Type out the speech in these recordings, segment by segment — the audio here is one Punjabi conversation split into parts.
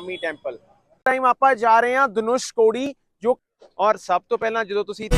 ਸ਼ਾਮੀ ਟੈਂਪਲ ਟਾਈਮ ਆਪਾਂ ਜਾ ਰਹੇ ਹਾਂ ਧਨੁਸ਼ ਕੋੜੀ, ਜੋ ਔਰ ਸਭ ਤੋਂ ਪਹਿਲਾਂ ਜਦੋਂ ਤੁਸੀਂ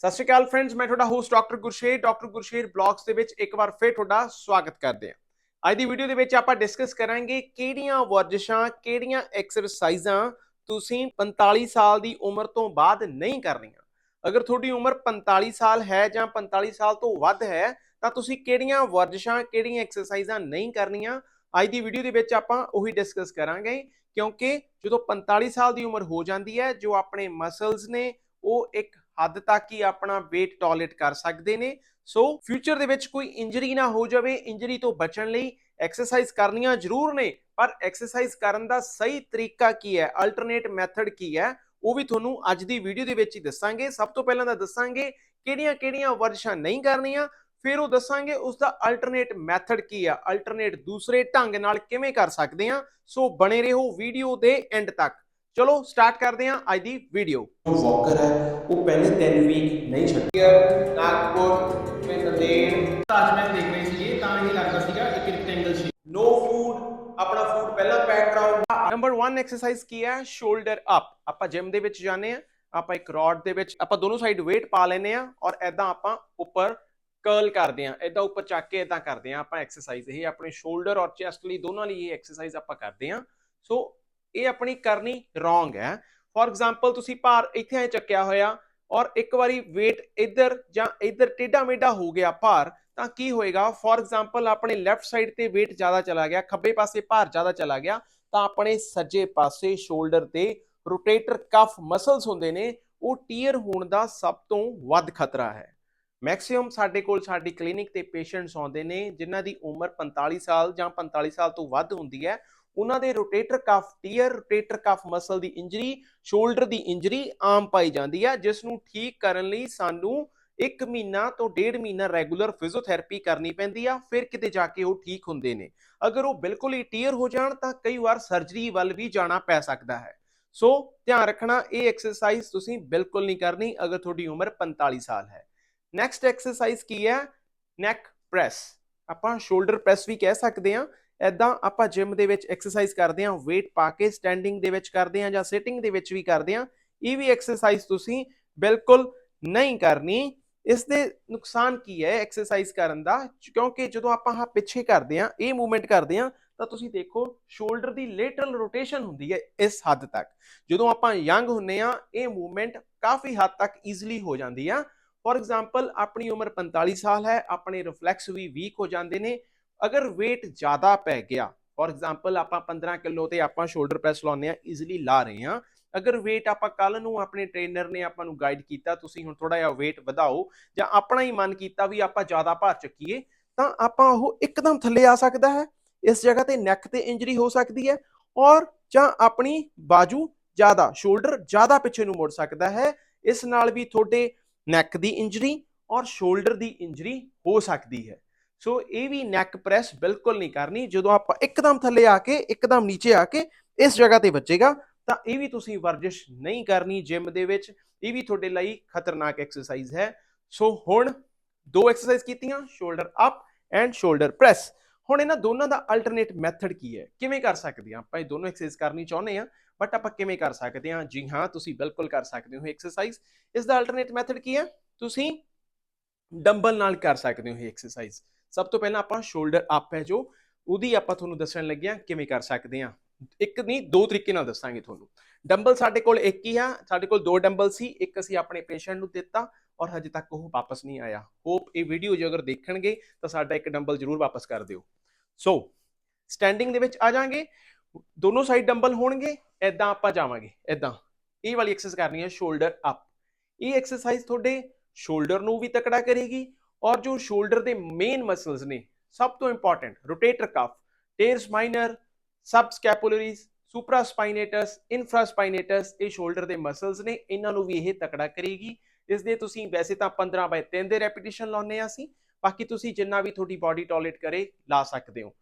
ਸਤਿ ਸ਼੍ਰੀ ਅਕਾਲ ਫਰੈਂਡਸ ਮੈਂ ਤੁਹਾਡਾ host doctor Gursher. Doctor Gursher blogs ਦੇ ਵਿੱਚ ਇੱਕ ਵਾਰ ਫੇਰ ਤੁਹਾਡਾ ਸਵਾਗਤ ਕਰਦੇ ਹਾਂ। ਅੱਜ ਦੀ ਵੀਡੀਓ ਦੇ ਵਿੱਚ ਆਪਾਂ ਡਿਸਕਸ ਕਰਾਂਗੇ ਕਿਹੜੀਆਂ ਵਰਜਿਸ਼ਾਂ, ਕਿਹੜੀਆਂ ਐਕਸਰਸਾਈਜ਼ਾਂ ਤੁਸੀਂ 45 ਸਾਲ ਦੀ ਉਮਰ ਤੋਂ ਬਾਅਦ ਨਹੀਂ ਕਰਨੀਆਂ। ਅਗਰ ਤੁਹਾਡੀ ਉਮਰ 45 ਸਾਲ ਹੈ ਜਾਂ 45 ਸਾਲ ਤੋਂ ਵੱਧ ਹੈ ਤਾਂ ਤੁਸੀਂ ਕਿਹੜੀਆਂ ਵਰਜਿਸ਼ਾਂ, ਕਿਹੜੀਆਂ ਐਕਸਰਸਾਈਜ਼ਾਂ ਨਹੀਂ ਕਰਨੀਆਂ, ਅੱਜ ਦੀ ਵੀਡੀਓ ਦੇ ਵਿੱਚ ਆਪਾਂ ਉਹੀ ਡਿਸਕਸ ਕਰਾਂਗੇ, ਕਿਉਂਕਿ ਜਦੋਂ 45 ਸਾਲ ਦੀ ਉਮਰ ਹੋ ਜਾਂਦੀ ਹੈ, ਜੋ ਆਪਣੇ ਮਸਲਸ ਨੇ, ਉਹ ਇੱਕ ਹੱਦ ਤੱਕ ਹੀ ਆਪਣਾ weight ਟੋਲਰੇਟ ਕਰ ਸਕਦੇ ਨੇ। ਸੋ ਫਿਊਚਰ ਦੇ ਵਿੱਚ ਕੋਈ ਇੰਜਰੀ ਨਾ ਹੋ ਜਾਵੇ ਇੰਜਰੀ ਤੋਂ ਬਚਣ ਲਈ ਐਕਸਰਸਾਈਜ਼ ਕਰਨੀਆਂ ਜ਼ਰੂਰ ਨੇ, ਪਰ ਐਕਸਰਸਾਈਜ਼ ਕਰਨ ਦਾ ਸਹੀ ਤਰੀਕਾ ਕੀ ਹੈ ਅਲਟਰਨੇਟ ਮੈਥਡ ਕੀ ਹੈ, ਉਹ ਵੀ ਤੁਹਾਨੂੰ ਅੱਜ ਦੀ ਵੀਡੀਓ ਦੇ ਵਿੱਚ ਹੀ ਦੱਸਾਂਗੇ। ਸਭ ਤੋਂ ਪਹਿਲਾਂ ਤਾਂ ਦੱਸਾਂਗੇ ਕਿਹੜੀਆਂ-ਕਿਹੜੀਆਂ ਵਰਜਿਸ਼ਾਂ ਨਹੀਂ ਕਰਨੀਆਂ ਫਿਰ ਉਹ ਦੱਸਾਂਗੇ ਉਸ ਦਾ ਅਲਟਰਨੇਟ ਮੈਥਡ ਕੀ ਆ? ਅਲਟਰਨੇਟ ਦੂਸਰੇ ਢੰਗ ਨਾਲ ਕਿਵੇਂ ਕਰ ਸਕਦੇ ਆ? ਸੋ ਬਣੇ ਰਹੋ ਵੀਡੀਓ ਦੇ ਐਂਡ ਤੱਕ। ਚਲੋ ਸਟਾਰਟ ਕਰਦੇ ਹਾਂ ਅੱਜ ਦੀ ਵੀਡੀਓ ਜੋ ਵਾਕਰ ਹੈ ਉਹ ਪਹਿਲੇ 3 ਵੀਕ ਨਹੀਂ ਛੱਡਿਆ। ਨਾਗਪੁਰ ਫਿਰ ਨੰਦੇੜ ਦੇਖ ਰਹੇ ਸੀਗੇ ਤਾਂ ਇਹ ਲੱਗਦਾ ਸੀਗਾ ਇੱਕ ਰੈਕਟੈਂਗਲ ਸ਼ੇਪ ਨੋ ਫੂਡ ਆਪਣਾ ਫੂਡ ਪਹਿਲਾਂ ਪੈਕ ਕਰਾਓ। ਨੰਬਰ 1 ਐਕਸਰਸਾਈਜ਼ ਕੀ ਹੈ ਸ਼ੋਲਡਰ ਅਪ ਆਪਾਂ ਜਿਮ ਦੇ ਵਿੱਚ ਜਾਂਦੇ ਆ ਆਪਾਂ ਇੱਕ ਰੋਡ ਦੇ ਵਿੱਚ ਆਪਾਂ ਦੋਨੋਂ ਸਾਈਡ weight ਪਾ ਲੈਨੇ ਆ ਔਰ ਐਦਾਂ ਆਪਾਂ ਉੱਪਰ ਕਰਲ ਕਰਦੇ ਆ ਐਦਾਂ ਉੱਪਰ ਚੱਕ ਕੇ ਐਦਾਂ ਕਰਦੇ ਆ, ਆਪਾਂ ਐਕਸਰਸਾਈਜ਼ ਇਹ ਆਪਣੇ ਸ਼ੋਲਡਰ ਔਰ ਚੈਸਟ ਲਈ ਦੋਨਾਂ ਲਈ ਇਹ ਐਕਸਰਸਾਈਜ਼ ਆਪਾਂ ਕਰਦੇ ਆ। ਸੋ ਇਹ ਆਪਣੀ ਕਰਨੀ ਰੋਂਗ ਹੈ। ਫੋਰ ਐਗਜ਼ਾਮਪਲ ਤੁਸੀਂ ਭਾਰ ਇੱਥੇ ਐ ਚੱਕਿਆ ਹੋਇਆ ਔਰ ਇੱਕ ਵਾਰੀ weight ਇੱਧਰ ਜਾਂ ਇੱਧਰ ਟੇਢਾ ਮੇਢਾ ਹੋ ਗਿਆ ਭਾਰ, ਤਾਂ ਕੀ ਹੋਏਗਾ? ਫੋਰ ਐਗਜ਼ਾਮਪਲ ਆਪਣੇ ਲੈਫਟ ਸਾਈਡ ਤੇ weight ਜ਼ਿਆਦਾ ਚਲਾ ਗਿਆ, ਖੱਬੇ ਪਾਸੇ ਭਾਰ ਜ਼ਿਆਦਾ ਚਲਾ ਗਿਆ, ਤਾਂ ਆਪਣੇ ਸੱਜੇ ਪਾਸੇ ਸ਼ੋਲਡਰ ਤੇ ਰੋਟੇਟਰ ਕਫ ਮਸਲਸ ਹੁੰਦੇ ਨੇ, ਉਹ ਟੀਅਰ ਹੋਣ ਦਾ ਸਭ ਤੋਂ ਵੱਧ ਖਤਰਾ ਹੈ। ਮੈਕਸਿਮਮ ਸਾਡੇ ਕੋਲ ਸਾਡੀ ਕਲੀਨਿਕ ਤੇ ਪੇਸ਼ੈਂਟਸ ਆਉਂਦੇ ਨੇ, ਜਿਨ੍ਹਾਂ ਦੀ ਉਮਰ 45 ਸਾਲ ਜਾਂ 45 ਸਾਲ ਤੋਂ ਵੱਧ ਹੁੰਦੀ ਹੈ। ਉਹਨਾਂ ਦੇ rotator cuff tear rotator cuff muscle ਦੀ ਇੰਜਰੀ ਸ਼ੋਲਡਰ ਦੀ ਇੰਜਰੀ ਆਮ ਪਾਈ ਜਾਂਦੀ ਹੈ, ਜਿਸ ਨੂੰ ਠੀਕ ਕਰਨ ਲਈ ਸਾਨੂੰ 1 ਮਹੀਨਾ ਤੋਂ 1.5 ਮਹੀਨਾ ਰੈਗੂਲਰ ਫਿਜ਼ੀਓਥੈਰੇਪੀ ਕਰਨੀ ਪੈਂਦੀ ਆ, ਫਿਰ ਕਿਤੇ ਜਾ ਕੇ ਉਹ ਠੀਕ ਹੁੰਦੇ ਨੇ। ਅਗਰ ਉਹ ਬਿਲਕੁਲ ਹੀ ਟੀਅਰ ਹੋ ਜਾਣ, ਤਾਂ ਕਈ ਵਾਰ ਸਰਜਰੀ ਵੱਲ ਵੀ ਜਾਣਾ ਪੈ ਸਕਦਾ ਹੈ। ਸੋ ਧਿਆਨ ਰੱਖਣਾ, ਇਹ ਐਕਸਰਸਾਈਜ਼ ਤੁਸੀਂ ਬਿਲਕੁਲ ਨਹੀਂ ਕਰਨੀ ਅਗਰ ਤੁਹਾਡੀ ਉਮਰ 45 ਸਾਲ ਹੈ। ਨੈਕਸਟ ਐਕਸਰਸਾਈਜ਼ ਕੀ ਹੈ? ਨੈਕ ਪ੍ਰੈਸ ਆਪਾਂ ਸ਼ੋਲਡਰ ਪ੍ਰੈਸ ਵੀ ਕਹਿ ਸਕਦੇ ਹਾਂ। ਐਦਾਂ ਆਪਾਂ ਜਿਮ ਦੇ ਵਿੱਚ ਐਕਸਰਸਾਈਜ਼ ਕਰਦੇ ਹਾਂ। weight ਪਾ ਕੇ ਸਟੈਂਡਿੰਗ ਦੇ ਵਿੱਚ ਕਰਦੇ ਹਾਂ ਜਾਂ ਸਿਟਿੰਗ ਦੇ ਵਿੱਚ ਵੀ ਕਰਦੇ ਹਾਂ। ਇਹ ਵੀ ਐਕਸਰਸਾਈਜ਼ ਤੁਸੀਂ ਬਿਲਕੁਲ ਨਹੀਂ ਕਰਨੀ। ਇਸ ਦੇ ਨੁਕਸਾਨ ਕੀ ਹੈ ਐਕਸਰਸਾਈਜ਼ ਕਰਨ ਦਾ? ਕਿਉਂਕਿ ਜਦੋਂ ਆਪਾਂ ਹਾਂ ਪਿੱਛੇ ਕਰਦੇ ਹਾਂ, ਇਹ ਮੂਵਮੈਂਟ ਕਰਦੇ ਹਾਂ, ਤਾਂ ਤੁਸੀਂ ਦੇਖੋ ਸ਼ੋਲਡਰ ਦੀ ਲੇਟਰਲ ਰੋਟੇਸ਼ਨ ਹੁੰਦੀ ਹੈ ਇਸ ਹੱਦ ਤੱਕ। ਜਦੋਂ ਆਪਾਂ ਯੰਗ ਹੁੰਨੇ ਆ ਇਹ ਮੂਵਮੈਂਟ ਕਾਫੀ ਹੱਦ ਤੱਕ ਈਜ਼ੀਲੀ ਹੋ ਜਾਂਦੀ ਆ। ਫੋਰ ਐਗਜ਼ਾਮਪਲ ਆਪਣੀ ਉਮਰ 45 ਸਾਲ ਹੈ, ਆਪਣੇ ਰਿਫਲੈਕਸ ਵੀ ਵੀਕ ਹੋ ਜਾਂਦੇ ਨੇ, ਅਗਰ weight ਜ਼ਿਆਦਾ ਪੈ ਗਿਆ ਫੋਰ ਐਗਜ਼ਾਮਪਲ ਆਪਾਂ 15 ਕਿਲੋ ਤੇ ਆਪਾਂ ਸ਼ੋਲਡਰ ਪ੍ਰੈਸ ਲਾਉਂਦੇ ਆ ਈਜ਼ੀਲੀ ਲਾ ਰਹੇ ਆ ਅਗਰ weight ਆਪਾਂ ਕੱਲ ਨੂੰ ਆਪਣੇ ਟ੍ਰੇਨਰ ਨੇ ਆਪਾਂ ਨੂੰ ਗਾਈਡ ਕੀਤਾ, ਤੁਸੀਂ ਹੁਣ ਥੋੜਾ ਜਿਹਾ weight ਵਧਾਓ, ਜਾਂ ਆਪਣਾ ਹੀ ਮਨ ਕੀਤਾ ਵੀ ਆਪਾਂ ਜ਼ਿਆਦਾ ਭਾਰ ਚੱਕੀਏ, ਤਾਂ ਆਪਾਂ ਉਹ ਇੱਕਦਮ ਥੱਲੇ ਆ ਸਕਦਾ ਹੈ, ਇਸ ਜਗ੍ਹਾ ਤੇ ਨੈਕ ਤੇ ਇੰਜਰੀ ਹੋ ਸਕਦੀ ਹੈ, ਔਰ ਜਾਂ ਆਪਣੀ ਬਾਜੂ ਜ਼ਿਆਦਾ ਸ਼ੋਲਡਰ ਜ਼ਿਆਦਾ ਪਿੱਛੇ ਨੂੰ ਮੁੜ ਸਕਦਾ ਹੈ, ਇਸ ਨਾਲ ਵੀ ਤੁਹਾਡੇ ਨੈਕ ਦੀ ਇੰਜਰੀ ਔਰ ਸ਼ੋਲਡਰ ਦੀ ਇੰਜਰੀ ਹੋ ਸਕਦੀ ਹੈ। ਸੋ ਇਹ ਵੀ ਨੈਕ ਪ੍ਰੈਸ ਬਿਲਕੁਲ ਨਹੀਂ ਕਰਨੀ। ਜਦੋਂ ਆਪਾਂ ਇੱਕਦਮ ਥੱਲੇ ਆ ਕੇ, ਇੱਕਦਮ ਨੀਚੇ ਆ ਕੇ ਇਸ ਜਗ੍ਹਾ ਤੇ ਵੱਜੇਗਾ, ਤਾਂ ਇਹ ਵੀ ਤੁਸੀਂ ਵਰਜਿਸ਼ ਨਹੀਂ ਕਰਨੀ ਜਿਮ ਦੇ ਵਿੱਚ। ਇਹ ਵੀ ਤੁਹਾਡੇ ਲਈ ਖਤਰਨਾਕ ਐਕਸਰਸਾਈਜ਼ ਹੈ। ਸੋ ਹੁਣ ਦੋ ਐਕਸਰਸਾਈਜ਼ ਕੀਤੀਆਂ shoulder up and shoulder press ਹੁਣ ਇਹਨਾਂ ਦੋਨਾਂ ਦਾ ਅਲਟਰਨੇਟ ਮੈਥਡ ਕੀ ਹੈ? ਕਿਵੇਂ ਕਰ ਸਕਦੇ ਹਾਂ ਆਪਾਂ? ਇਹ ਦੋਨੋਂ ਐਕਸਰਸਾਈਜ਼ ਕਰਨੀ ਚਾਹੁੰਦੇ ਹਾਂ। ਬਟ ਆਪਾਂ ਕਿਵੇਂ ਕਰ ਸਕਦੇ ਹਾਂ? ਜੀ ਹਾਂ, ਤੁਸੀਂ ਬਿਲਕੁਲ ਕਰ ਸਕਦੇ ਹੋ ਐਕਸਰਸਾਈਜ਼ ਇਸ ਦਾ ਅਲਟਰਨੇਟ ਮੈਥਡ ਕੀ ਹੈ? ਤੁਸੀਂ ਡੰਬਲ ਨਾਲ ਕਰ ਸਕਦੇ ਹੋ ਇਹ ਐਕਸਰਸਾਈਜ਼ ਸਭ ਤੋਂ ਪਹਿਲਾਂ ਆਪਾਂ ਸ਼ੋਲਡਰ ਅਪ ਹੈ ਜੋ, ਉਹਦੀ ਆਪਾਂ ਤੁਹਾਨੂੰ ਦੱਸਣ ਲੱਗਿਆ ਕਿਵੇਂ ਕਰ ਸਕਦੇ ਹਾਂ। ਇੱਕ ਨਹੀਂ, ਦੋ ਤਰੀਕੇ ਨਾਲ ਦੱਸਾਂਗੇ ਤੁਹਾਨੂੰ। ਡੰਬਲ ਸਾਡੇ ਕੋਲ ਇੱਕ ਹੀ ਆ। ਸਾਡੇ ਕੋਲ ਦੋ ਡੰਬਲ ਸੀ। ਇੱਕ ਅਸੀਂ ਆਪਣੇ ਪੇਸ਼ੈਂਟ ਨੂੰ ਦਿੱਤਾ ਔਰ ਹਜੇ ਤੱਕ ਉਹ ਵਾਪਸ ਨਹੀਂ ਆਇਆ। ਹੋਪ ਇਹ ਵੀਡੀਓ ਜੇ ਅਗਰ ਦੇਖਣਗੇ ਤਾਂ ਸਾਡਾ ਇੱਕ ਡੰਬਲ ਜ਼ਰੂਰ ਵਾਪਸ ਕਰ ਦਿਓ। ਸੋ ਸਟੈਂਡਿੰਗ ਦੇ ਵਿੱਚ ਆ ਜਾਾਂਗੇ। ਦੋਨੋਂ ਸਾਈਡ ਡੰਬਲ ਹੋਣਗੇ ਐਦਾਂ ਆਪਾਂ ਜਾਵਾਂਗੇ ਐਦਾਂ ਇਹ ਵਾਲੀ ਐਕਸਰਸਾਈਜ਼ ਕਰਨੀ ਹੈ ਸ਼ੋਲਡਰ ਅਪ ਇਹ ਐਕਸਰਸਾਈਜ਼ ਤੁਹਾਡੇ ਸ਼ੋਲਡਰ ਨੂੰ ਵੀ ਤਕੜਾ ਕਰੇਗੀ ਔਰ ਜੋ ਸ਼ੋਲਡਰ ਦੇ ਮੇਨ ਮਸਲਸ ਨੇ, ਸਭ ਤੋਂ important rotator cuff teres minor subscapularis supraspinatus infraspinatus ਇਹ ਸ਼ੋਲਡਰ ਦੇ ਮਸਲਸ ਨੇ, ਇਹਨਾਂ ਨੂੰ ਵੀ ਇਹ ਤਕੜਾ ਕਰੇਗੀ। ਇਸ ਦੇ ਤੁਸੀਂ ਵੈਸੇ ਤਾਂ 15 ਬਾਈ 3 ਦੇ ਰੈਪੀਟੀਸ਼ਨ ਲਾਉਨੇ ਆ ਅਸੀਂ, ਬਾਕੀ ਤੁਸੀਂ ਜਿੰਨਾ ਵੀ ਤੁਹਾਡੀ ਬਾਡੀ ਟੋਲਰੇਟ ਕਰੇ, ਲਾ ਸਕਦੇ ਹੋ।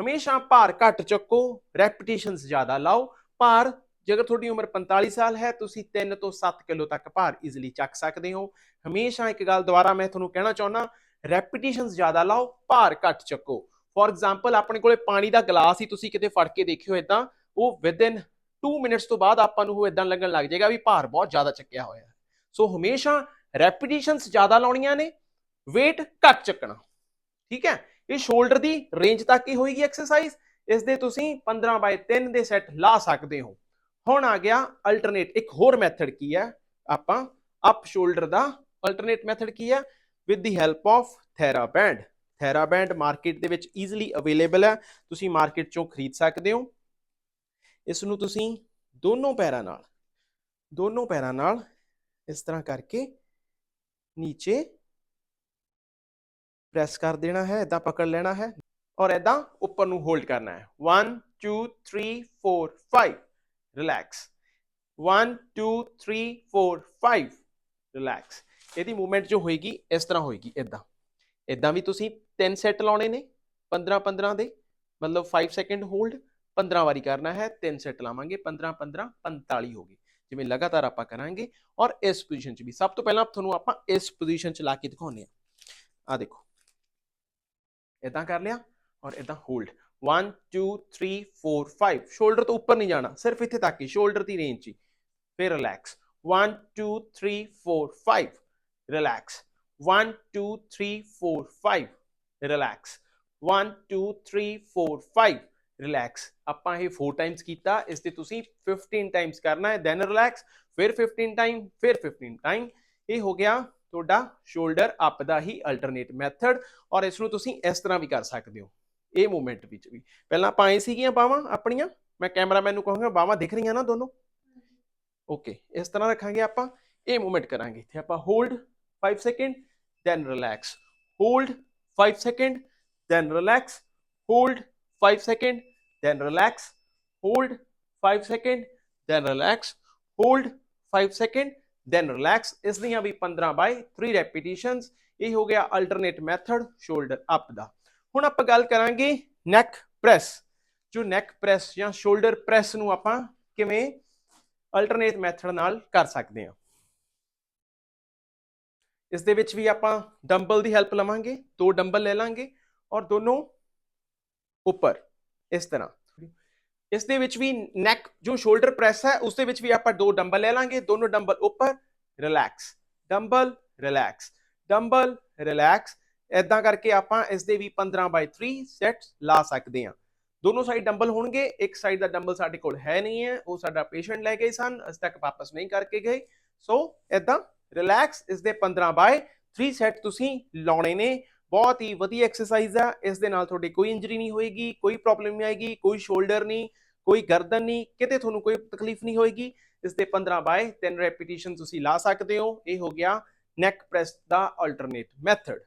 ਹਮੇਸ਼ਾ ਭਾਰ ਘੱਟ ਚੱਕੋ ਰੈਪੀਟੀਸ਼ਨਸ ਜ਼ਿਆਦਾ ਲਾਓ। ਭਾਰ, ਜੇਕਰ ਤੁਹਾਡੀ ਉਮਰ 45 ਸਾਲ ਹੈ, ਤੁਸੀਂ 3 ਤੋਂ 7 ਕਿਲੋ ਤੱਕ ਭਾਰ ਈਜ਼ੀਲੀ ਚੱਕ ਸਕਦੇ ਹੋ। ਹਮੇਸ਼ਾ ਇੱਕ ਗੱਲ ਦੁਬਾਰਾ ਮੈਂ ਤੁਹਾਨੂੰ ਕਹਿਣਾ ਚਾਹੁੰਦਾ ਰੈਪੀਟੀਸ਼ਨਸ ਜ਼ਿਆਦਾ ਲਾਓ, ਭਾਰ ਘੱਟ ਚੱਕੋ। ਫੋਰ ਐਗਜ਼ਾਮਪਲ ਆਪਣੇ ਕੋਲੇ ਪਾਣੀ ਦਾ ਗਲਾਸ ਹੀ ਤੁਸੀਂ ਕਿਤੇ ਫੜ ਕੇ ਦੇਖਿਓ ਇਦਾਂ ਉਹ ਵਿਦਿਨ 2 ਮਿੰਟਸ ਤੋਂ ਬਾਅਦ ਆਪਾਂ ਨੂੰ ਉਹ ਇਦਾਂ ਲੱਗਣ ਲੱਗ ਜਾਏਗਾ ਵੀ ਭਾਰ ਬਹੁਤ ਜ਼ਿਆਦਾ ਚੱਕਿਆ ਹੋਇਆ ਹੈ। ਸੋ ਹਮੇਸ਼ਾ ਰੈਪੀਟੀਸ਼ਨਸ ਜ਼ਿਆਦਾ ਲਾਉਣੀਆਂ ਨੇ, weight ਘੱਟ ਚੱਕਣਾ। ਠੀਕ ਹੈ? ਇਹ ਸ਼ੋਲਡਰ ਦੀ ਰੇਂਜ ਤੱਕ ਹੀ ਹੋਏਗੀ ਐਕਸਰਸਾਈਜ਼ ਇਸ ਦੇ ਤੁਸੀਂ 15 ਬਾਈ 3 ਦੇ ਸੈੱਟ ਲਾ ਸਕਦੇ ਹੋ। ਹੁਣ ਆ ਗਿਆ ਅਲਟਰਨੇਟ ਇੱਕ ਹੋਰ ਮੈਥਡ ਕੀ ਹੈ? ਆਪਾਂ ਅਪ ਸ਼ੋਲਡਰ ਦਾ ਅਲਟਰਨੇਟ ਮੈਥਡ ਕੀ ਹੈ? With the help of theraband theraband market ਦੇ ਵਿੱਚ ਈਜ਼ੀਲੀ ਅਵੇਲੇਬਲ ਹੈ। ਤੁਸੀਂ ਮਾਰਕੀਟ ਚੋਂ ਖਰੀਦ ਸਕਦੇ ਹੋ। ਇਸ ਨੂੰ ਤੁਸੀਂ ਦੋਨੋਂ ਪੈਰਾਂ ਨਾਲ, ਦੋਨੋਂ ਪੈਰਾਂ ਨਾਲ ਇਸ ਤਰ੍ਹਾਂ ਕਰਕੇ ਨੀਚੇ ਪ੍ਰੈਸ ਕਰ ਦੇਣਾ ਹੈ ਇਦਾਂ ਪਕੜ ਲੈਣਾ ਹੈ ਔਰ ਇਦਾਂ ਉੱਪਰ ਨੂੰ ਹੋਲਡ ਕਰਨਾ ਹੈ। 1 2 3 4 5 ਰਿਲੈਕਸ 1 2 3 4 5 ਰਿਲੈਕਸ ਇਹਦੀ ਮੂਵਮੈਂਟ ਜੋ ਹੋਏਗੀ, ਇਸ ਤਰ੍ਹਾਂ ਹੋਏਗੀ ਇਦਾਂ ਇਦਾਂ ਵੀ ਤੁਸੀਂ ਤਿੰਨ ਸੈੱਟ ਲਾਉਣੇ ਨੇ 15 15 ਦੇ, ਮਤਲਬ 5 ਸੈਕਿੰਡ ਹੋਲਡ 15 ਵਾਰੀ ਕਰਨਾ ਹੈ, ਤਿੰਨ ਸੈੱਟ ਲਾਵਾਂਗੇ 15 15 45 ਹੋ ਗਏ। ਜਿਵੇਂ ਲਗਾਤਾਰ ਆਪਾਂ ਕਰਾਂਗੇ ਔਰ ਇਸ ਪੋਜੀਸ਼ਨ 'ਚ ਵੀ। ਸਭ ਤੋਂ ਪਹਿਲਾਂ ਤੁਹਾਨੂੰ ਆਪਾਂ ਇਸ ਪੋਜੀਸ਼ਨ 'ਚ ਲਾ ਕੇ ਦਿਖਾਉਂਦੇ ਆ ਆ ਦੇਖੋ। ਇਦਾਂ ਕਰ ਲਿਆ ਔਰ ਇਦਾਂ ਹੋਲਡ 1 2 3 4 5 ਸ਼ੋਲਡਰ ਤੋਂ ਉੱਪਰ ਨਹੀਂ ਜਾਣਾ, ਸਿਰਫ ਇੱਥੇ ਤੱਕ ਹੀ ਸ਼ੋਲਡਰ ਦੀ ਰੇਂਜ ਹੀ। ਫਿਰ ਰਿਲੈਕਸ 1 2 3 4 5 ਰਿਲੈਕਸ 1 2 3 4 5 ਰਿਲੈਕਸ 1 2 3 4 5 ਰਿਲੈਕਸ ਆਪਾਂ ਇਹ 4 ਟਾਈਮਸ ਕੀਤਾ, ਇਸ ਤੇ ਤੁਸੀਂ 15 ਟਾਈਮਸ ਕਰਨਾ ਹੈ ਦੈਨ ਰਿਲੈਕਸ ਫਿਰ 15 ਟਾਈਮ ਫਿਰ 15 ਟਾਈਮ ਇਹ ਹੋ ਗਿਆ ਤੁਹਾਡਾ ਸ਼ੋਲਡਰ ਅਪ ਦਾ ਹੀ ਅਲਟਰਨੇਟ ਮੈਥਡ ਔਰ ਇਸ ਨੂੰ ਤੁਸੀਂ ਇਸ ਤਰ੍ਹਾਂ ਵੀ ਕਰ ਸਕਦੇ ਹੋ, ਇਹ ਮੂਵਮੈਂਟ ਵਿੱਚ ਵੀ। ਪਹਿਲਾਂ ਆਪਾਂ ਐ ਸੀਗੀਆਂ ਬਾਹਾਂ ਆਪਣੀਆਂ, ਮੈਂ ਕੈਮਰਾਮੈਨ ਨੂੰ ਕਹਾਂਗਾ, ਬਾਹਾਂ ਦਿਖ ਰਹੀਆਂ ਨਾ ਦੋਨੋਂ? ਓਕੇ ਇਸ ਤਰ੍ਹਾਂ ਰੱਖਾਂਗੇ ਆਪਾਂ, ਇਹ ਮੂਵਮੈਂਟ ਕਰਾਂਗੇ। ਇੱਥੇ ਆਪਾਂ hold 5 second then relax hold 5 second then relax hold 5 second then relax hold 5 second then relax hold 5 second then relax ਇਸ ਦੀਆਂ ਵੀ 15 ਬਾਈ 3 ਰੈਪੀਟੀਸ਼ਨਸ ਇਹ ਹੋ ਗਿਆ ਅਲਟਰਨੇਟ ਮੈਥਡ ਸ਼ੋਲਡਰ ਅਪ ਦਾ। ਹੁਣ ਆਪਾਂ ਗੱਲ ਕਰਾਂਗੇ ਨੈਕ ਪ੍ਰੈਸ ਜੋ ਨੈਕ ਪ੍ਰੈਸ ਜਾਂ ਸ਼ੋਲਡਰ ਪ੍ਰੈਸ ਨੂੰ ਆਪਾਂ ਕਿਵੇਂ ਅਲਟਰਨੇਟ ਮੈਥਡ ਨਾਲ ਕਰ ਸਕਦੇ ਹਾਂ। ਇਸ ਦੇ ਵਿੱਚ ਵੀ ਆਪਾਂ ਡੰਬਲ ਦੀ ਹੈਲਪ ਲਵਾਂਗੇ, ਦੋ ਡੰਬਲ ਲੈ ਲਾਂਗੇ ਔਰ ਦੋਨੋਂ ਉੱਪਰ, ਇਸ ਤਰ੍ਹਾਂ। ਇਸ ਦੇ ਵਿੱਚ ਵੀ ਨੈਕ ਜੋ ਸ਼ੋਲਡਰ ਪ੍ਰੈਸ ਹੈ, ਉਸ ਦੇ ਵਿੱਚ ਵੀ ਆਪਾਂ ਦੋ ਡੰਬਲ ਲੈ ਲਾਂਗੇ, ਦੋਨੋਂ ਡੰਬਲ ਉੱਪਰ relax dumbbell relax dumbbell relax ਇਦਾਂ ਕਰਕੇ ਆਪਾਂ ਇਸ ਦੇ ਵੀ 15 ਬਾਈ 3 ਸੈਟਸ ਲਾ ਸਕਦੇ ਹਾਂ। ਦੋਨੋਂ ਸਾਈਡ ਡੰਬਲ ਹੋਣਗੇ, ਇੱਕ ਸਾਈਡ ਦਾ ਡੰਬਲ ਸਾਡੇ ਕੋਲ ਹੈ ਨਹੀਂ ਹੈ, ਉਹ ਸਾਡਾ ਪੇਸ਼ੈਂਟ ਲੈ ਗਏ ਸਨ, ਅਜੇ ਤੱਕ ਵਾਪਸ ਨਹੀਂ ਕਰਕੇ ਗਏ। ਸੋ ਇਦਾਂ ਰਿਲੈਕਸ ਇਸ ਦੇ 15 ਬਾਈ 3 ਸੈਟ ਤੁਸੀਂ ਲਾਉਣੇ ਨੇ। ਬਹੁਤ ਹੀ ਵਧੀਆ ਐਕਸਰਸਾਈਜ਼ ਆ, ਇਸ ਦੇ ਨਾਲ ਤੁਹਾਡੀ ਕੋਈ ਇੰਜਰੀ ਨਹੀਂ ਹੋਏਗੀ, ਕੋਈ ਪ੍ਰੋਬਲਮ ਨਹੀਂ ਆਏਗੀ, ਕੋਈ ਸ਼ੋਲਡਰ ਨਹੀਂ, ਕੋਈ ਗਰਦਨ ਨਹੀਂ, ਕਿਤੇ ਤੁਹਾਨੂੰ ਕੋਈ ਤਕਲੀਫ ਨਹੀਂ ਹੋਏਗੀ। ਇਸ ਦੇ 15 ਬਾਈ 3 ਰੈਪੀਟੀਸ਼ਨ ਤੁਸੀਂ ਲਾ ਸਕਦੇ ਹੋ। ਇਹ ਹੋ ਗਿਆ ਨੈਕ ਪ੍ਰੈਸ ਦਾ ਅਲਟਰਨੇਟ ਮੈਥਡ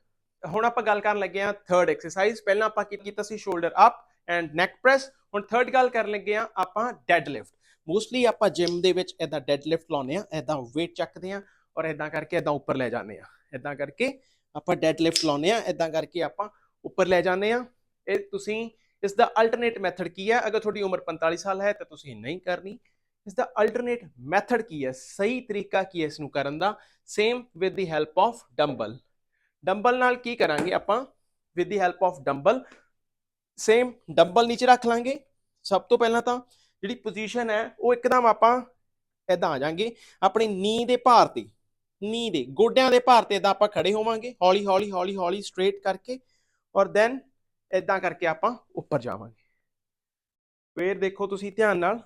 ਹੁਣ ਆਪਾਂ ਗੱਲ ਕਰਨ ਲੱਗੇ ਆ ਥਰਡ ਐਕਸਰਸਾਈਜ਼ ਪਹਿਲਾਂ ਆਪਾਂ ਕੀ ਕੀਤਾ ਸੀ? Shoulder up and neck press ਹੁਣ ਥਰਡ ਗੱਲ ਕਰਨ ਲੱਗੇ ਆ ਆਪਾਂ ਡੈਡ ਲਿਫਟ ਮੋਸਟਲੀ ਆਪਾਂ ਜਿਮ ਦੇ ਵਿੱਚ ਇਦਾਂ ਡੈਡ ਲਿਫਟ ਲਾਉਂਦੇ ਆ ਇਦਾਂ weight ਚੱਕਦੇ ਆ ਔਰ ਇਦਾਂ ਕਰਕੇ ਇਦਾਂ ਉੱਪਰ ਲੈ ਜਾਂਦੇ ਆ ਇਦਾਂ ਕਰਕੇ ਆਪਾਂ ਡੈਡ ਲਿਫਟ ਲਾਉਂਦੇ ਆ ਇਦਾਂ ਕਰਕੇ ਆਪਾਂ ਉੱਪਰ ਲੈ ਜਾਂਦੇ ਆ ਇਹ ਤੁਸੀਂ, ਇਸ ਦਾ ਅਲਟਰਨੇਟ ਮੈਥਡ ਕੀ ਹੈ? ਅਗਰ ਤੁਹਾਡੀ ਉਮਰ 45 ਸਾਲ ਹੈ, ਤਾਂ ਤੁਸੀਂ ਨਹੀਂ ਕਰਨੀ। ਇਸ ਦਾ ਅਲਟਰਨੇਟ ਮੈਥਡ ਕੀ ਹੈ? ਸਹੀ ਤਰੀਕਾ ਕੀ ਹੈ ਇਸ ਨੂੰ ਕਰਨ ਦਾ? Same with the help of dumbbell dumbbell ਨਾਲ ਕੀ ਕਰਾਂਗੇ ਆਪਾਂ? With the help of dumbbell same dumbbell ਨੀਚੇ ਰੱਖ ਲਾਂਗੇ। ਸਭ ਤੋਂ ਪਹਿਲਾਂ ਤਾਂ ਜਿਹੜੀ ਪੋਜੀਸ਼ਨ ਹੈ, ਉਹ ਇੱਕਦਮ ਆਪਾਂ ਇਦਾਂ ਆ ਜਾਾਂਗੇ। ਆਪਣੀ ਨੀ ਦੇ ਭਾਰ ਤੇ। ਨੀ ਦੇ ਗੋਡਿਆਂ ਦੇ ਭਾਰ ਤੇ ਇਦਾਂ ਆਪਾਂ ਖੜੇ ਹੋਵਾਂਗੇ, ਹੌਲੀ ਹੌਲੀ ਹੌਲੀ ਹੌਲੀ ਸਟ੍ਰੇਟ ਕਰਕੇ ਔਰ ਦੈਨ ਇਦਾਂ ਕਰਕੇ ਆਪਾਂ ਉੱਪਰ ਜਾਵਾਂਗੇ। ਫੇਰ ਦੇਖੋ ਤੁਸੀਂ ਧਿਆਨ ਨਾਲ,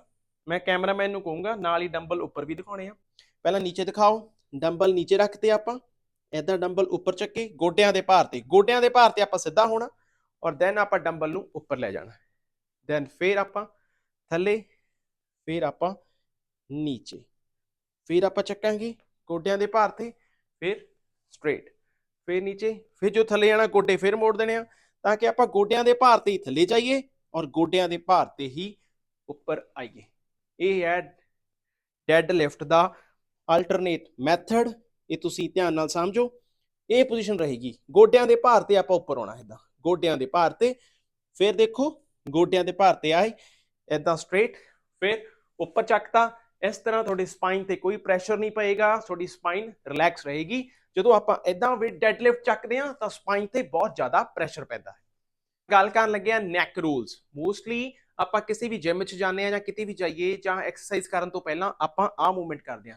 ਮੈਂ ਕੈਮਰਾਮੈਨ ਨੂੰ ਕਹੂੰਗਾ, ਨਾਲ ਹੀ ਡੰਬਲ ਉੱਪਰ ਵੀ ਦਿਖਾਉਣੇ ਆ। ਪਹਿਲਾਂ ਨੀਚੇ ਦਿਖਾਓ ਡੰਬਲ ਨੀਚੇ ਰੱਖਤੇ ਆਪਾਂ ਇਦਾਂ ਡੰਬਲ ਉੱਪਰ ਚੱਕੇ, ਗੋਡਿਆਂ ਦੇ ਭਾਰ ਤੇ। ਗੋਡਿਆਂ ਦੇ ਭਾਰ ਤੇ ਆਪਾਂ ਸਿੱਧਾ ਹੋਣਾ, ਔਰ ਦੈਨ ਆਪਾਂ ਡੰਬਲ ਨੂੰ ਉੱਪਰ ਲੈ ਜਾਣਾ। ਦੈਨ ਫੇਰ ਆਪਾਂ ਥੱਲੇ, ਫੇਰ ਆਪਾਂ ਨੀਚੇ। ਫਿਰ ਆਪਾਂ ਚੱਕਾਂਗੇ ਗੋਡਿਆਂ ਦੇ ਭਾਰ ਤੇ, ਫਿਰ ਸਟ੍ਰੇਟ ਫਿਰ ਨੀਚੇ, ਫਿਰ ਜੋ ਥੱਲੇ ਜਾਣਾ ਗੋਡੇ ਫਿਰ ਮੋੜ ਦੇਣੇ ਆ, ਤਾਂ ਕਿ ਆਪਾਂ ਗੋਡਿਆਂ ਦੇ ਭਾਰ ਤੇ ਹੀ ਥੱਲੇ ਜਾਈਏ ਔਰ ਗੋਡਿਆਂ ਦੇ ਭਾਰ ਤੇ ਹੀ ਉੱਪਰ ਆਈਏ। ਇਹ ਹੈ ਡੈਡ ਲਿਫਟ ਦਾ ਅਲਟਰਨੇਟ ਮੈਥਡ ਇਹ ਤੁਸੀਂ ਧਿਆਨ ਨਾਲ ਸਮਝੋ। ਇਹ ਪੋਜੀਸ਼ਨ ਰਹੇਗੀ। ਗੋਡਿਆਂ ਦੇ ਭਾਰ ਤੇ ਆਪਾਂ ਉੱਪਰ ਆਉਣਾ ਇਦਾਂ। ਗੋਡਿਆਂ ਦੇ ਭਾਰ ਤੇ, ਫਿਰ ਦੇਖੋ, ਗੋਡਿਆਂ ਦੇ ਭਾਰ ਤੇ ਆਏ ਇਦਾਂ ਸਟ੍ਰੇਟ ਫਿਰ ਉੱਪਰ ਚੱਕਤਾ ਇਸ ਤਰ੍ਹਾਂ ਤੁਹਾਡੇ ਸਪਾਈਨ ਤੇ ਕੋਈ ਪ੍ਰੈਸ਼ਰ ਨਹੀਂ ਪਏਗਾ, ਤੁਹਾਡੀ ਸਪਾਈਨ ਰਿਲੈਕਸ ਰਹੇਗੀ। ਜਦੋਂ ਆਪਾਂ ਇਦਾਂ ਵੀ ਡੈਡਲਿਫਟ ਚੱਕਦੇ ਆ ਤਾਂ ਸਪਾਈਨ ਤੇ ਬਹੁਤ ਜ਼ਿਆਦਾ ਪ੍ਰੈਸ਼ਰ ਪੈਂਦਾ ਹੈ। ਗੱਲ ਕਰਨ ਲੱਗੇ ਆ ਨੈਕ ਰੂਲਸ ਮੋਸਟਲੀ ਆਪਾਂ ਕਿਸੇ ਵੀ ਜਿਮ 'ਚ ਜਾਂਦੇ ਆ ਜਾਂ ਕਿਤੇ ਵੀ ਜਾਈਏ ਜਾਂ ਐਕਸਰਸਾਈਜ਼ ਕਰਨ ਤੋਂ ਪਹਿਲਾਂ ਆਪਾਂ ਆਹ ਮੂਵਮੈਂਟ ਕਰਦੇ ਆ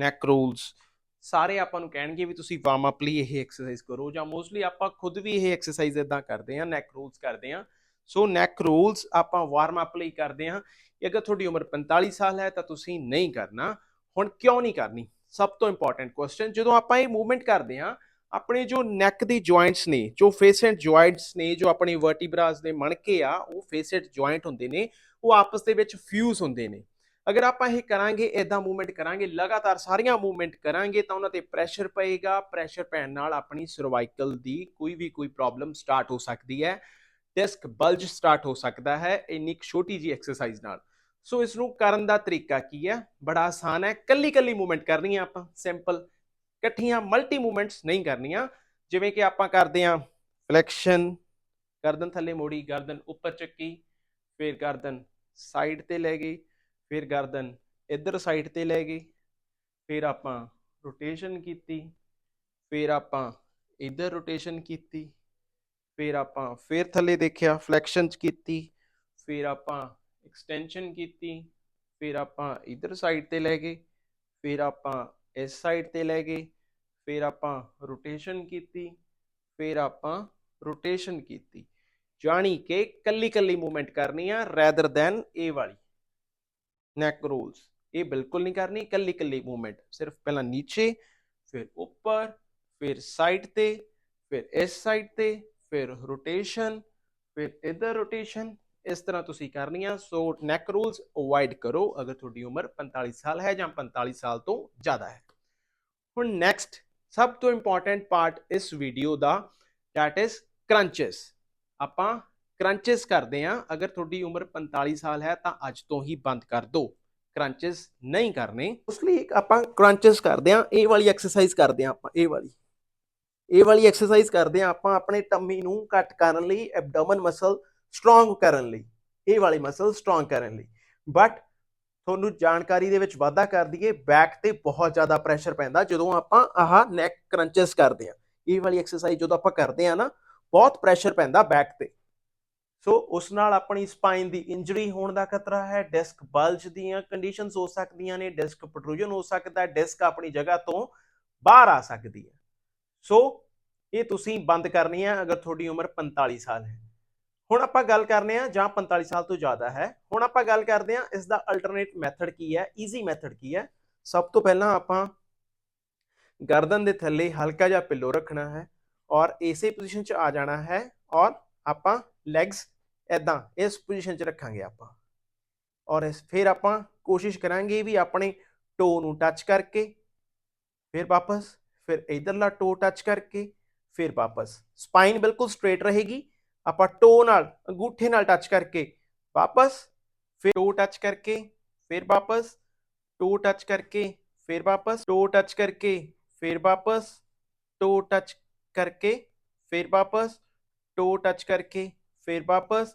ਨੈਕ ਰੂਲਸ ਸਾਰੇ ਆਪਾਂ ਨੂੰ ਕਹਿਣਗੇ ਵੀ ਤੁਸੀਂ ਵਾਰਮ ਅਪ ਲਈ ਇਹ ਐਕਸਰਸਾਈਜ਼ ਕਰੋ ਜਾਂ ਮੋਸਟਲੀ ਆਪਾਂ ਖੁਦ ਵੀ ਇਹ ਐਕਸਰਸਾਈਜ਼ ਇਦਾਂ ਕਰਦੇ ਆ ਨੈਕ ਰੂਲਸ ਕਰਦੇ ਆ ਸੋ ਨੈਕ ਰੂਲਸ ਆਪਾਂ ਵਾਰਮ ਅਪ ਲਈ ਕਰਦੇ ਹਾਂ। ਅਗਰ ਤੁਹਾਡੀ ਉਮਰ 45 ਸਾਲ ਹੈ ਤਾਂ ਤੁਸੀਂ ਨਹੀਂ ਕਰਨਾ। ਹੁਣ ਕਿਉਂ ਨਹੀਂ ਕਰਨੀ? ਸਭ ਤੋਂ ਇੰਪੋਰਟੈਂਟ ਕੁਐਸਚਨ ਜਦੋਂ ਆਪਾਂ ਇਹ ਮੂਵਮੈਂਟ ਕਰਦੇ ਹਾਂ, ਆਪਣੇ ਜੋ ਨੈਕ ਦੇ ਜੁਆਇੰਟਸ ਨੇ, ਜੋ ਫੇਸੈਂਟ ਜੁਆਇੰਟਸ ਨੇ, ਜੋ ਆਪਣੇ ਵਰਟੀਬਰਾਸ ਦੇ ਮਣਕੇ ਆ, ਉਹ ਫੇਸੈਂਟ ਜੁਆਇੰਟ ਹੁੰਦੇ ਨੇ, ਉਹ ਆਪਸ ਦੇ ਵਿੱਚ ਫਿਊਜ਼ ਹੁੰਦੇ ਨੇ। ਅਗਰ ਆਪਾਂ ਇਹ ਕਰਾਂਗੇ ਇਦਾਂ ਮੂਵਮੈਂਟ ਕਰਾਂਗੇ, ਲਗਾਤਾਰ ਸਾਰੀਆਂ ਮੂਵਮੈਂਟ ਕਰਾਂਗੇ, ਤਾਂ ਉਹਨਾਂ ਤੇ ਪ੍ਰੈਸ਼ਰ ਪਏਗਾ। ਪ੍ਰੈਸ਼ਰ ਪੈਣ ਨਾਲ ਆਪਣੀ ਸਰਵਾਈਕਲ ਦੀ ਕੋਈ ਵੀ ਕੋਈ ਪ੍ਰੋਬਲਮ ਸਟਾਰਟ ਹੋ ਸਕਦੀ ਹੈ। ਡਿਸਕ ਬਲਜ ਸਟਾਰਟ ਹੋ ਸਕਦਾ ਹੈ ਇੰਨੀ ਕੁ ਛੋਟੀ ਜੀ ਐਕਸਰਸਾਈਜ਼ ਨਾਲ। ਸੋ ਇਸ ਨੂੰ ਕਰਨ ਦਾ ਤਰੀਕਾ ਕੀ ਹੈ? ਬੜਾ ਆਸਾਨ ਹੈ। ਕੱਲੀ ਕੱਲੀ ਮੂਵਮੈਂਟ ਕਰਨੀ ਹੈ ਆਪਾਂ। ਸਿੰਪਲ ਇਕੱਠੀਆਂ ਮਲਟੀ ਮੂਵਮੈਂਟਸ ਨਹੀਂ ਕਰਨੀਆਂ। ਜਿਵੇਂ ਕਿ ਆਪਾਂ ਕਰਦੇ ਹਾਂ ਫਲੈਕਸ਼ਨ ਗਰਦਨ ਥੱਲੇ ਮੋੜੀ, ਗਰਦਨ ਉੱਪਰ ਚੱਕੀ, ਫਿਰ ਗਰਦਨ ਸਾਈਡ ਤੇ ਲੈ ਗਈ, ਫਿਰ ਗਰਦਨ ਇੱਧਰ ਸਾਈਡ ਤੇ ਲੈ ਗਈ, ਫਿਰ ਆਪਾਂ ਰੋਟੇਸ਼ਨ ਕੀਤੀ, ਫਿਰ ਆਪਾਂ ਇੱਧਰ ਰੋਟੇਸ਼ਨ ਕੀਤੀ। ਫਿਰ ਆਪਾਂ ਫਿਰ ਥੱਲੇ ਦੇਖਿਆ ਫਲੈਕਸ਼ਨ ਚ ਕੀਤੀ, ਫਿਰ ਆਪਾਂ ਐਕਸਟੈਂਸ਼ਨ ਕੀਤੀ, ਫਿਰ ਆਪਾਂ ਇੱਧਰ ਸਾਈਡ ਤੇ ਲੈ ਗਏ, ਫਿਰ ਆਪਾਂ ਇਸ ਸਾਈਡ ਤੇ ਲੈ ਗਏ, ਫਿਰ ਆਪਾਂ ਰੋਟੇਸ਼ਨ ਕੀਤੀ, ਫਿਰ ਆਪਾਂ ਰੋਟੇਸ਼ਨ ਕੀਤੀ। ਜਾਣੀ ਕਿ ਕੱਲੀ ਕੱਲੀ ਮੂਵਮੈਂਟ ਕਰਨੀ ਆ ਰੈਦਰ ਦੈਨ ਇਹ ਵਾਲੀ। ਨੈਕ ਰੋਲਸ ਇਹ ਬਿਲਕੁਲ ਨਹੀਂ ਕਰਨੀ ਕੱਲੀ ਕੱਲੀ ਮੂਵਮੈਂਟ ਸਿਰਫ ਪਹਿਲਾਂ ਨੀਚੇ, ਫਿਰ ਉੱਪਰ, ਫਿਰ ਸਾਈਡ ਤੇ, ਫਿਰ ਇਸ ਸਾਈਡ ਤੇ ਫਿਰ ਰੋਟੇਸ਼ਨ ਫਿਰ ਇਧਰ ਰੋਟੇਸ਼ਨ ਇਸ ਤਰ੍ਹਾਂ ਤੁਸੀਂ ਕਰਨੀ ਆ ਸੋ ਨੈਕ ਰੂਲਸ ਅਵੋਇਡ ਕਰੋ ਅਗਰ ਤੁਹਾਡੀ ਉਮਰ 45 ਸਾਲ ਹੈ ਜਾਂ 45 ਸਾਲ ਤੋਂ ਜ਼ਿਆਦਾ ਹੈ। ਹੁਣ ਨੈਕਸਟ ਸਭ ਤੋਂ ਇੰਪੋਰਟੈਂਟ ਪਾਰਟ ਇਸ ਵੀਡੀਓ ਦਾ, that ਇਜ਼ crunches ਆਪਾਂ crunches ਕਰਦੇ ਆ ਅਗਰ ਤੁਹਾਡੀ ਉਮਰ 45 ਸਾਲ ਹੈ ਤਾਂ ਅੱਜ ਤੋਂ ਹੀ ਬੰਦ ਕਰ ਦਿਓ crunches ਨਹੀਂ ਕਰਨੇ। ਉਸ ਲਈ ਆਪਾਂ crunches ਕਰਦੇ ਆ ਇਹ ਵਾਲੀ ਐਕਸਰਸਾਈਜ਼ ਕਰਦੇ ਆ ਆਪਾਂ, ਇਹ ਵਾਲੀ। ਇਹ ਵਾਲੀ ਐਕਸਰਸਾਈਜ਼ ਕਰਦੇ ਆ ਆਪਾਂ ਆਪਣੇ ਟੰਮੀ ਨੂੰ ਘੱਟ ਕਰਨ ਲਈ ਐਬਡੋਮਨ ਮਸਲ ਸਟਰੋਂਗ ਕਰਨ ਲਈ, ਇਹ ਵਾਲੀ ਮਸਲ ਸਟਰੋਂਗ ਕਰਨ ਲਈ। ਬਟ ਤੁਹਾਨੂੰ ਜਾਣਕਾਰੀ ਦੇ ਵਿੱਚ ਵਾਧਾ ਕਰ ਦਈਏ ਬੈਕ ਤੇ ਬਹੁਤ ਜ਼ਿਆਦਾ ਪ੍ਰੈਸ਼ਰ ਪੈਂਦਾ ਜਦੋਂ ਆਪਾਂ ਆਹ ਨੈਕ ਕਰੰਚਸ ਕਰਦੇ ਆ ਇਹ ਵਾਲੀ ਐਕਸਰਸਾਈਜ਼ ਜਦੋਂ ਆਪਾਂ ਕਰਦੇ ਆ ਨਾ, ਬਹੁਤ ਪ੍ਰੈਸ਼ਰ ਪੈਂਦਾ ਬੈਕ ਤੇ। ਸੋ ਉਸ ਨਾਲ ਆਪਣੀ ਸਪਾਈਨ ਦੀ ਇੰਜਰੀ ਹੋਣ ਦਾ ਖਤਰਾ ਹੈ ਡਿਸਕ ਬਲਜ ਦੀਆਂ ਕੰਡੀਸ਼ਨਸ ਹੋ ਸਕਦੀਆਂ ਨੇ ਡਿਸਕ ਪ੍ਰੋਟਰੂਜਨ ਹੋ ਸਕਦਾ ਡਿਸਕ ਆਪਣੀ ਜਗ੍ਹਾ ਤੋਂ ਬਾਹਰ ਆ ਸਕਦੀ ਹੈ। ਸੋ ਇਹ ਤੁਸੀਂ ਬੰਦ ਕਰਨੀ ਹੈ ਅਗਰ ਤੁਹਾਡੀ ਉਮਰ 45 ਸਾਲ ਹੈ। ਹੁਣ ਆਪਾਂ ਗੱਲ ਕਰਨੇ ਆ ਜਾਂ 45 ਸਾਲ ਤੋਂ ਜ਼ਿਆਦਾ ਹੈ। ਹੁਣ ਆਪਾਂ ਗੱਲ ਕਰਦੇ ਆ ਇਸ ਦਾ ਅਲਟਰਨੇਟ ਮੈਥਡ ਕੀ ਹੈ ਈਜ਼ੀ ਮੈਥਡ ਕੀ ਹੈ। ਸਭ ਤੋਂ ਪਹਿਲਾਂ ਆਪਾਂ ਗਰਦਨ ਦੇ ਥੱਲੇ ਹਲਕਾ ਜਿਹਾ ਪਿੱਲੋ ਰੱਖਣਾ ਹੈ ਔਰ ਇਸੇ ਪੋਜੀਸ਼ਨ 'ਚ ਆ ਜਾਣਾ ਹੈ ਔਰ ਆਪਾਂ ਲੈਗਸ ਐਦਾਂ ਇਸ ਪੋਜੀਸ਼ਨ 'ਚ ਰੱਖਾਂਗੇ ਆਪਾਂ। ਔਰ ਇਸ ਫਿਰ ਆਪਾਂ ਕੋਸ਼ਿਸ਼ ਕਰਾਂਗੇ ਵੀ ਆਪਣੇ ਟੋ ਨੂੰ ਟੱਚ ਕਰਕੇ ਫਿਰ ਵਾਪਸ ਫਿਰ ਇਧਰਲਾ ਟੋ ਟੱਚ ਕਰਕੇ ਫਿਰ ਵਾਪਸ ਸਪਾਈਨ ਬਿਲਕੁਲ ਸਟ੍ਰੇਟ ਰਹੇਗੀ ਆਪਾਂ ਟੋ ਨਾਲ ਅੰਗੂਠੇ ਨਾਲ ਟੱਚ ਕਰਕੇ ਵਾਪਸ ਫਿਰ ਟੋ ਟੱਚ ਕਰਕੇ ਫਿਰ ਵਾਪਸ ਟੋ ਟੱਚ ਕਰਕੇ ਫਿਰ ਵਾਪਸ ਟੋ ਟੱਚ ਕਰਕੇ ਫਿਰ ਵਾਪਸ ਟੋ ਟੱਚ ਕਰਕੇ ਫਿਰ ਵਾਪਸ ਟੋ ਟੱਚ ਕਰਕੇ ਫਿਰ ਵਾਪਸ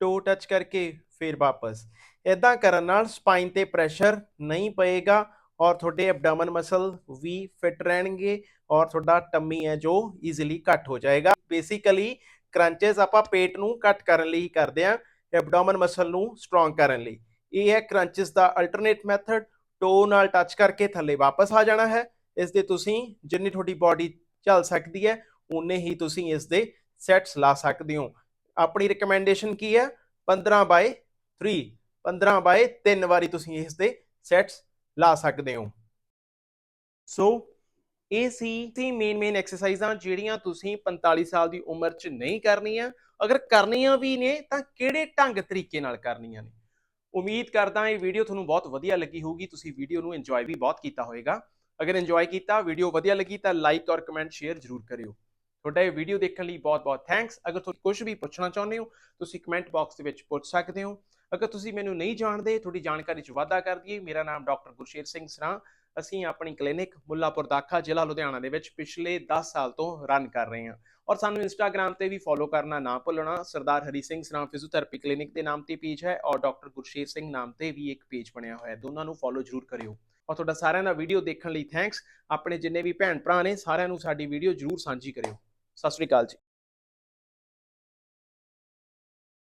ਟੋ ਟੱਚ ਕਰਕੇ ਫਿਰ ਵਾਪਸ ਇਦਾਂ ਕਰਨ ਨਾਲ ਸਪਾਈਨ ਤੇ ਪ੍ਰੈਸ਼ਰ ਨਹੀਂ ਪਏਗਾ ਔਰ ਤੁਹਾਡੇ ਐਬਡੋਮਨ ਮਸਲ ਵੀ ਫਿਟ ਰਹਿਣਗੇ ਔਰ ਤੁਹਾਡਾ ਟੰਮੀ ਹੈ ਜੋ ਈਜ਼ੀਲੀ ਘੱਟ ਹੋ ਜਾਏਗਾ। ਬੇਸਿਕਲੀ ਕਰੰਚਸ ਆਪਾਂ ਪੇਟ ਨੂੰ ਘੱਟ ਕਰਨ ਲਈ ਹੀ ਕਰਦੇ ਆ ਐਬਡੋਮਨ ਮਸਲ ਨੂੰ ਸਟਰੋਂਗ ਕਰਨ ਲਈ। ਇਹ ਹੈ ਕਰੰਚਸ ਦਾ ਅਲਟਰਨੇਟ ਮੈਥਡ ਟੋ ਨਾਲ ਟੱਚ ਕਰਕੇ ਥੱਲੇ ਵਾਪਸ ਆ ਜਾਣਾ ਹੈ। ਇਸ ਦੇ ਤੁਸੀਂ ਜਿੰਨੀ ਤੁਹਾਡੀ ਬਾਡੀ ਚੱਲ ਸਕਦੀ ਹੈ ਉਨੇ ਹੀ ਤੁਸੀਂ ਇਸ ਦੇ ਸੈਟਸ ਲਾ ਸਕਦੇ ਹੋ। ਆਪਣੀ ਰეკਮੈਂਡੇਸ਼ਨ ਕੀ ਹੈ? 15 ਬਾਏ 3 15 ਬਾਏ 3 ਵਾਰੀ ਤੁਸੀਂ ਇਸ ਦੇ ਸੈਟਸ ਲਾ ਸਕਦੇ ਹੋ। ਸੋ ਇਹ ਸੀ ਸੀ ਮੇਨ ਮੇਨ ਐਕਸਰਸਾਈਜ਼ਾਂ ਜਿਹੜੀਆਂ ਤੁਸੀਂ 45 ਸਾਲ ਦੀ ਉਮਰ 'ਚ ਨਹੀਂ ਕਰਨੀਆਂ। ਅਗਰ ਕਰਨੀਆਂ ਵੀ ਨੇ, ਤਾਂ ਕਿਹੜੇ ਢੰਗ ਤਰੀਕੇ ਨਾਲ ਕਰਨੀਆਂ ਨੇ? ਉਮੀਦ ਕਰਦਾ ਇਹ ਵੀਡੀਓ ਤੁਹਾਨੂੰ ਬਹੁਤ ਵਧੀਆ ਲੱਗੀ ਹੋਊਗੀ। ਤੁਸੀਂ ਵੀਡੀਓ ਨੂੰ ਇੰਜੋਏ ਵੀ ਬਹੁਤ ਕੀਤਾ ਹੋਵੇਗਾ ਅਗਰ ਇੰਜੋਏ ਕੀਤਾ ਵੀਡੀਓ ਵਧੀਆ ਲੱਗੀ ਤਾਂ ਲਾਈਕ ਔਰ ਕਮੈਂਟ ਸ਼ੇਅਰ ਜ਼ਰੂਰ ਕਰਿਓ। ਤੁਹਾਡਾ ਇਹ ਵੀਡੀਓ ਦੇਖਣ ਲਈ ਬਹੁਤ-ਬਹੁਤ ਥੈਂਕਸ ਅਗਰ ਤੁਸੀਂ ਕੁਝ ਵੀ ਪੁੱਛਣਾ ਚਾਹੁੰਦੇ ਹੋ, ਤੁਸੀਂ ਕਮੈਂਟ ਬਾਕਸ ਦੇ ਵਿੱਚ ਪੁੱਛ ਸਕਦੇ ਹੋ। ਅਗਰ ਤੁਸੀਂ ਮੈਨੂੰ ਨਹੀਂ ਜਾਣਦੇ, ਤੁਹਾਡੀ ਜਾਣਕਾਰੀ 'ਚ ਵਾਧਾ ਕਰ ਦਈਏ। ਮੇਰਾ ਨਾਮ ਡਾਕਟਰ ਗੁਰਸ਼ੇਰ ਸਿੰਘ ਸਰਾਂ। ਅਸੀਂ ਆਪਣੀ ਕਲੀਨਿਕ ਮੁੱਲਾਪੁਰ ਦਾਖਾ ਜ਼ਿਲ੍ਹਾ ਲੁਧਿਆਣਾ ਦੇ ਵਿੱਚ ਪਿਛਲੇ 10 ਸਾਲ ਤੋਂ ਰਨ ਕਰ ਰਹੇ ਹਾਂ। ਔਰ ਸਾਨੂੰ ਇੰਸਟਾਗ੍ਰam ਤੇ ਵੀ ਫੋਲੋ ਕਰਨਾ ਨਾ ਭੁੱਲਣਾ। ਸਰਦਾਰ ਹਰੀ ਸਿੰਘ ਸਰਾਂ ਫਿਜ਼ੀਓਥੈਰੇਪੀ ਕਲੀਨਿਕ ਦੇ ਨਾਮ ਤੇ ਪੇਜ ਹੈ ਔਰ ਡਾਕਟਰ ਗੁਰਸ਼ੇਰ ਸਿੰਘ ਨਾਮ ਤੇ ਵੀ ਇੱਕ ਪੇਜ ਬਣਿਆ ਹੋਇਆ ਹੈ। ਦੋਨਾਂ ਨੂੰ ਫੋਲੋ ਜ਼ਰੂਰ ਕਰਿਓ। ਔਰ ਤੁਹਾਡਾ ਸਾਰਿਆਂ ਦਾ ਵੀਡੀਓ ਦੇਖਣ ਲਈ ਥੈਂਕਸ ਆਪਣੇ ਜਿੰਨੇ ਵੀ ਭੈਣ ਭਰਾ ਨੇ, ਸਾਰਿਆਂ ਨੂੰ ਸਾਡੀ ਵੀਡੀਓ ਜਰੂਰ ਸਾਂਝੀ ਕਰਿਓ। ਸਤਿ ਸ੍ਰੀ ਅਕਾਲ ਜੀ।